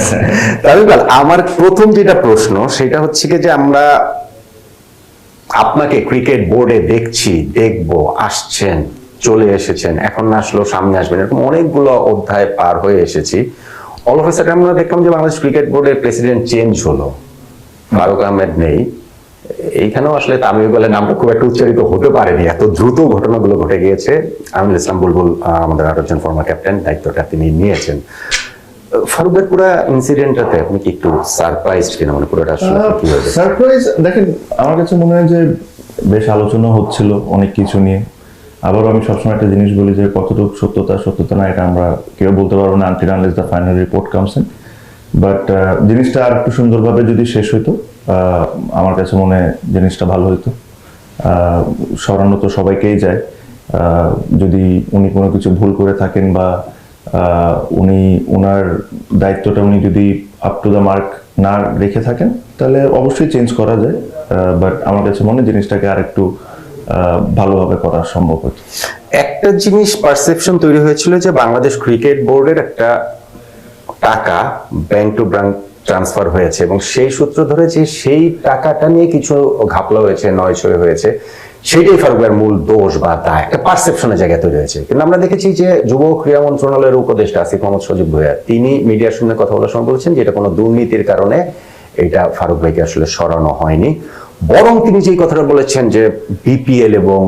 তামিম আমার প্রথম যেটা প্রশ্ন, সেটা হচ্ছে কি যে আমরা আপনাকে ক্রিকেট বোর্ডে দেখছি, দেখব, আসছেন, চলে এসেছেন, এখন না আসলেও সামনে আসবেন, এরকম অনেকগুলো অধ্যায় পার হয়ে এসেছি। অল অফ সাডেন আমরা দেখলাম যে বাংলাদেশ ক্রিকেট বোর্ডের প্রেসিডেন্ট চেঞ্জ হলো। ফারুক আহমেদ নেই। এইখানেও আসলে তামিম নামটা খুব একটা উচ্চারিত হতে পারেনি, এত দ্রুত ঘটনাগুলো ঘটে গিয়েছে। আমিনুল ইসলাম বুলবুল আমাদের আরও একজন ফর্মার ক্যাপ্টেন দায়িত্বটা তিনি নিয়েছেন। ফারুকের পুরো ইনসিডেন্টটাতে আপনি কি একটু সারপ্রাইজড কিনা? মানে পুরোটা আসলে কি হয়েছে? সারপ্রাইজ দেখেন আমার কাছে মনে হয় যে বেশ আলোচনা হচ্ছিল অনেক কিছু নিয়ে। আবারও আমি সবসময় একটা জিনিস বলি যে কতটুকু সত্যতা সত্যতা না এটা আমরা কেউ বলতে পারব না until unless the final report comes in but জিনিসটা আর একটু সুন্দরভাবে যদি শেষ হইতো আমার কাছে মনে হয় জিনিসটা ভালো হইতো। সরানো তো সবাইকেই যায়। যদি উনি কোনো কিছু ভুল করে থাকেন বা উনি ওনার দায়িত্বটা উনি যদি আপ টু দ্য মার্ক না রেখে থাকেন, তাহলে অবশ্যই চেঞ্জ করা যায় বাট আমার কাছে মনে জিনিসটাকে আর একটু ভালোভাবে করা সম্ভব হতো একটা জিনিস পারসেপশন তৈরি হয়েছিল যে বাংলাদেশ ক্রিকেট বোর্ডের একটা টাকা ব্যাংক টু ব্যাংক ট্রান্সফার হয়েছে এবং সেই সূত্র ধরে যে সেই টাকাটা নিয়ে কিছু ঘাপলা হয়েছে নয়ছয় হয়েছে সেটাই ফারুকের মূল দোষ বা দায়। একটা পারসেপশনের জায়গা তৈরি হয়েছে। কিন্তু আমরা দেখেছি যে যুব ক্রীড়া মন্ত্রণালয়ের উপদেষ্টা আসিফ মোহাম্মদ সজিব ভুইয়া, তিনি মিডিয়ার সঙ্গে কথা বলার সময় বলছেন যে এটা কোনো দুর্নীতির কারণে এটা ফারুক ভাইকে আসলে সরানো হয়নি। বরং তিনি যেই কথাটা বলেছেন যে বিপিএল এবং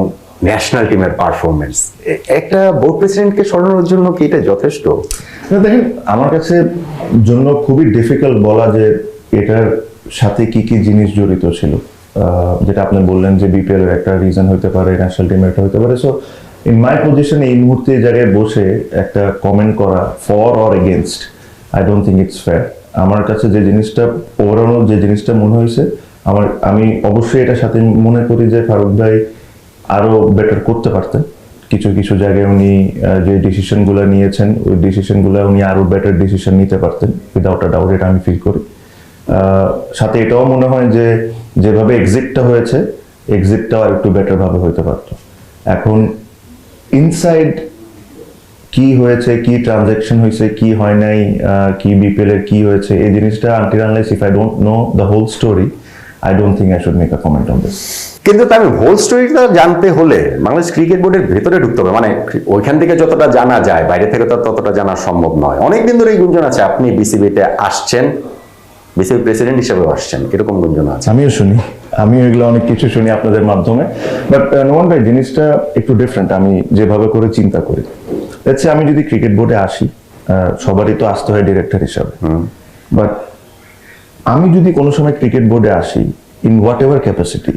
ন্যাশনাল টিমের পারফরমেন্স একটা বোর্ড প্রেসিডেন্টকে সরানোর জন্য কি এটা যথেষ্ট? দেখেন, আমার কাছে জন্য খুবই ডিফিকাল্ট বলা যে এটার সাথে কি কি জিনিস জড়িত ছিল। যেটা আপনি বললেন যে বিপিএল এর একটা রিজন হতে পারে ন্যাশনাল টিমের একটা হতে পারে। সো ইন মাই পজিশন এই মুহূর্তে এই জায়গায় বসে একটা কমেন্ট করা for or against I don't think it's fair আমার কাছে যে জিনিসটা ওভারঅল যে জিনিসটা মনে হয়েছে, আমার, আমি অবশ্যই এটার সাথে মনে করি যে ফারুক ভাই আরও বেটার করতে পারতেন। কিছু কিছু জায়গায় উনি যে ডিসিশনগুলো নিয়েছেন, ওই ডিসিশনগুলো উনি আরও বেটার ডিসিশন নিতে পারতেন উইদাউট আ ডাউট এটা আমি ফিল করি। সাথে এটাও মনে হয় যে যেভাবে এক্সিটটা হয়েছে এক্সিটটাও আর একটু বেটার ভাবে হতে পারতো। এখন ইনসাইড কি হয়েছে, কি ট্রানজাকশন হয়েছে কি হয় নাই কি বিপিএল এর কি হয়েছে, এই জিনিসটা until unless if I don't know the whole story I don't think I should make a comment on this কিন্তু তার হোল স্টোরিটা জানতে হলে বাংলাদেশ ক্রিকেট বোর্ডের ভেতরে ঢুকতে হবে। মানে ওইখান থেকে যতটা জানা যায়, বাইরে থেকে তো ততটা জানা সম্ভব নয়। অনেকদিন ধরে এই গুঞ্জন আছে, আপনি বিসিবিতে আসছেন বিসিবি প্রেসিডেন্ট হিসেবেও আসছেন। এরকম গুঞ্জন আছে? আমিও শুনি। আমিও এগুলো অনেক কিছু শুনি আপনাদের মাধ্যমে। বাট নোমান ভাই জিনিসটা একটু ডিফারেন্ট আমি যেভাবে করে চিন্তা করি। হচ্ছে আমি যদি ক্রিকেট বোর্ডে আসি সবারই তো আসতে হয় ডিরেক্টর হিসাবে। বাট আমি যদি কোনো সময় ক্রিকেট বোর্ডে আসি ইন হোয়াট এভার ক্যাপাসিটি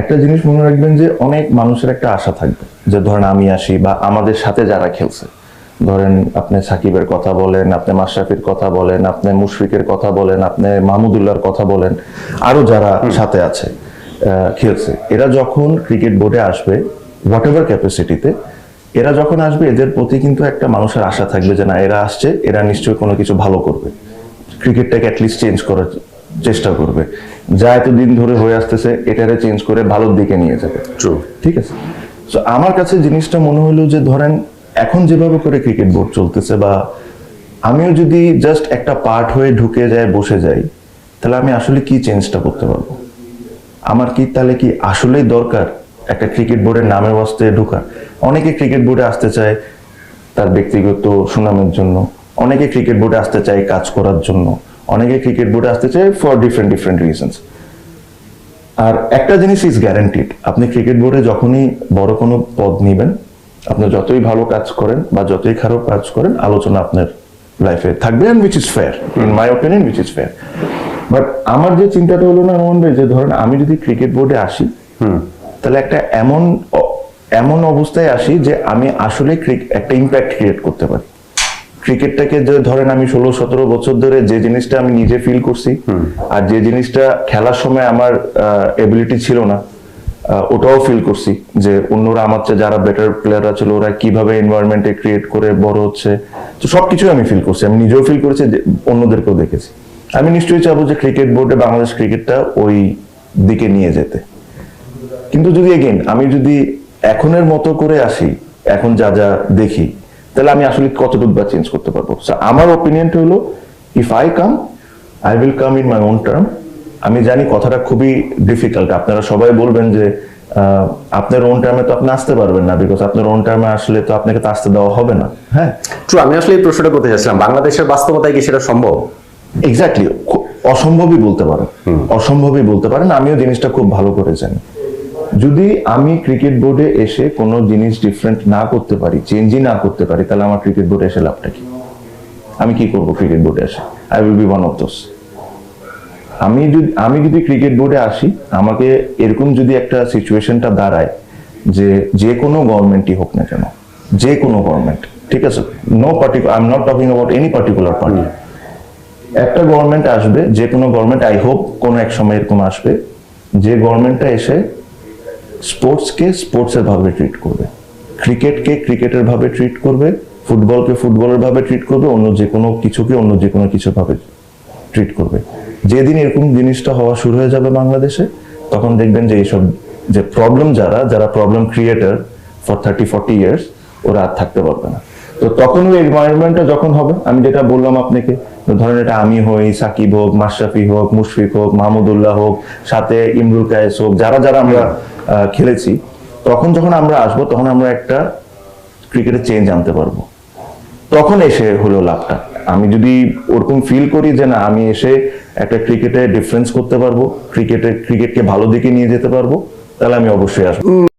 একটা জিনিস মনে রাখবেন যে অনেক মানুষের একটা আশা থাকবে। যে ধরেন আমি আসি বা আমাদের সাথে যারা খেলছে। ধরেন আপনি সাকিবের কথা বলেন আপনি মাশরাফির কথা বলেন আপনি মুশফিকের কথা বলেন আপনি মাহমুদুল্লাহর কথা বলেন আরও যারা সাথে আছে খেলছে এরা যখন ক্রিকেট বোর্ডে আসবে হোয়াট এভার ক্যাপাসিটিতে এরা যখন আসবে এদের প্রতি কিন্তু একটা মানুষের আশা থাকবে যে না এরা আসছে এরা নিশ্চয়ই কোনো কিছু ভালো করবে। ক্রিকেটটাকে অ্যাটলিস্ট চেঞ্জ করার চেষ্টা করবে। যা এতদিন ধরে হয়ে আসতেছে এটারে চেঞ্জ করে ভালোর দিকে নিয়ে যাবে। ঠিক আছে? তো আমার কাছে জিনিসটা মনে হলো যে ধরেন এখন যেভাবে করে ক্রিকেট বোর্ড চলতেছে বা আমিও যদি জাস্ট একটা পার্ট হয়ে ঢুকে যায়, বসে যাই, তাহলে আমি আসলে কি চেঞ্জটা করতে পারব? আমার কি তাহলে কি আসলেই দরকার একটা ক্রিকেট বোর্ডের নামে বসতে ঢোকা? অনেকে ক্রিকেট বোর্ডে আসতে চায় তার ব্যক্তিগত সুনামের জন্য, অনেকে ক্রিকেট বোর্ডে আসতে চায় কাজ করার জন্য, অনেকে ক্রিকেট বোর্ডে আসতে চায় ফর ডিফারেন্ট ডিফারেন্ট রিজনস আর একটা জিনিস ইজ গ্যারান্টিড আপনি ক্রিকেট বোর্ডে যখনই বড় কোনো পদ নিবেন আপনি যতই ভালো কাজ করেন বা যতই খারাপ কাজ করেন আলোচনা আপনার লাইফে থাকবে and which is fair in my opinion which is fair but আমার যে চিন্তাটা হলো না রোহন ভাই যে ধরেন আমি যদি ক্রিকেট বোর্ডে আসি তাহলে একটা এমন এমন অবস্থায় আসি যে আমি আসলে একটা ইম্প্যাক্ট ক্রিয়েট করতে পারি। ক্রিকেটটাকে যে ধরেন আমি ষোলো সতেরো বছর ধরে যে জিনিসটা আমি নিজে ফিল করছি আর যে জিনিসটা খেলার সময় আমার এবিলিটি ছিল না ওটাও ফিল করছি যে অন্যরা আমার চেয়ে যারা বেটার প্লেয়াররা ছিল, ওরা কীভাবে এনভায়রনমেন্টে ক্রিয়েট করে বড় হচ্ছে। তো সবকিছু আমি ফিল করছি, আমি নিজেও ফিল করেছি অন্যদেরকেও দেখেছি। আমি নিশ্চয়ই চাবো যে ক্রিকেট বোর্ডে বাংলাদেশ ক্রিকেটটা ওই দিকে নিয়ে যেতে। কিন্তু যদি এগেন আমি যদি এখনের মতো করে আসি, এখন যা যা দেখি, তাহলে আমি আসলে কতটুকু বা চেঞ্জ করতে পারব? আমার ওপিনিয়নটা হলো if I come I will come in my own term আমি জানি কথাটা খুবই ডিফিকাল্ট আপনারা সবাই বলবেন যে আপনার ওন টার্মে তো আপনি আসতে পারবেন না বিকজ আপনার ওন টার্মে আসলে তো আপনাকে তো আসতে দেওয়া হবে না। হ্যাঁ। ট্রু আমি আসলে এই প্রশ্নটা করতে চাচ্ছিলাম। বাংলাদেশের বাস্তবতায় কি সেটা সম্ভব? এক্স্যাক্টলি অসম্ভবই বলতে পারেন। অসম্ভবই বলতে পারেন। আমিও জিনিসটা খুব ভালো করে জানি। যদি আমি ক্রিকেট বোর্ডে এসে কোনো জিনিস ডিফারেন্ট না করতে পারি চেঞ্জই না করতে পারি তাহলে আমার ক্রিকেট বোর্ডে এসে লাভটা কি? আমি কি করব ক্রিকেট বোর্ডে এসে? I will be one of those আমি যদি আমি যদি ক্রিকেট বোর্ডে আসি আমাকে এরকম যদি একটা সিচুয়েশনটা দাঁড়ায় যে যে কোনো গভর্নমেন্টই হোক না কেন যে কোনো গভর্নমেন্ট ঠিক আছে? No particular I am not talking about any particular party একটা গভর্নমেন্ট আসবে যে কোনো গভর্নমেন্ট আই হোপ কোনো এক সময় এরকম আসবে যে গভর্নমেন্টটা এসে স্পোর্টসকে স্পোর্টসের ভাবে ট্রিট করবে। ক্রিকেটকে ক্রিকেটের ভাবে ট্রিট করবে ফুটবলকে ফুটবলের ভাবে ট্রিট করবে অন্য যে কোনো কিছুকে অন্য যে কোনো কিছু ভাবে ট্রিট করবে। যেদিন এরকম জিনিসটা হওয়া শুরু হয়ে যাবে বাংলাদেশে, তখন দেখবেন যে এইসব যে প্রবলেম যারা যারা problem creator for thirty forty years ওরা আর থাকতে পারবে না। তো তখন ওই এনভায়রনমেন্টটা যখন হবে, আমি যেটা বললাম আপনাকে ধরেন এটা আমি হই, সাকিব হোক, মাশরাফি হোক, মুশফিক হোক, মাহমুদুল্লাহ হোক, সাথে ইমরুল কায়েস হোক, যারা যারা আমরা খেলেছি, তখন যখন আমরা আসব, তখন আমরা একটা ক্রিকেটে চেঞ্জ আনতে পারব। তখন এসে হলো লাভটা। আমি যদি ওরকম ফিল করি যে না, আমি এসে একটা ক্রিকেটে ডিফারেন্স করতে পারব ক্রিকেটে ক্রিকেটকে ভালো দিকে নিয়ে যেতে পারব, তাহলে আমি অবশ্যই আসব।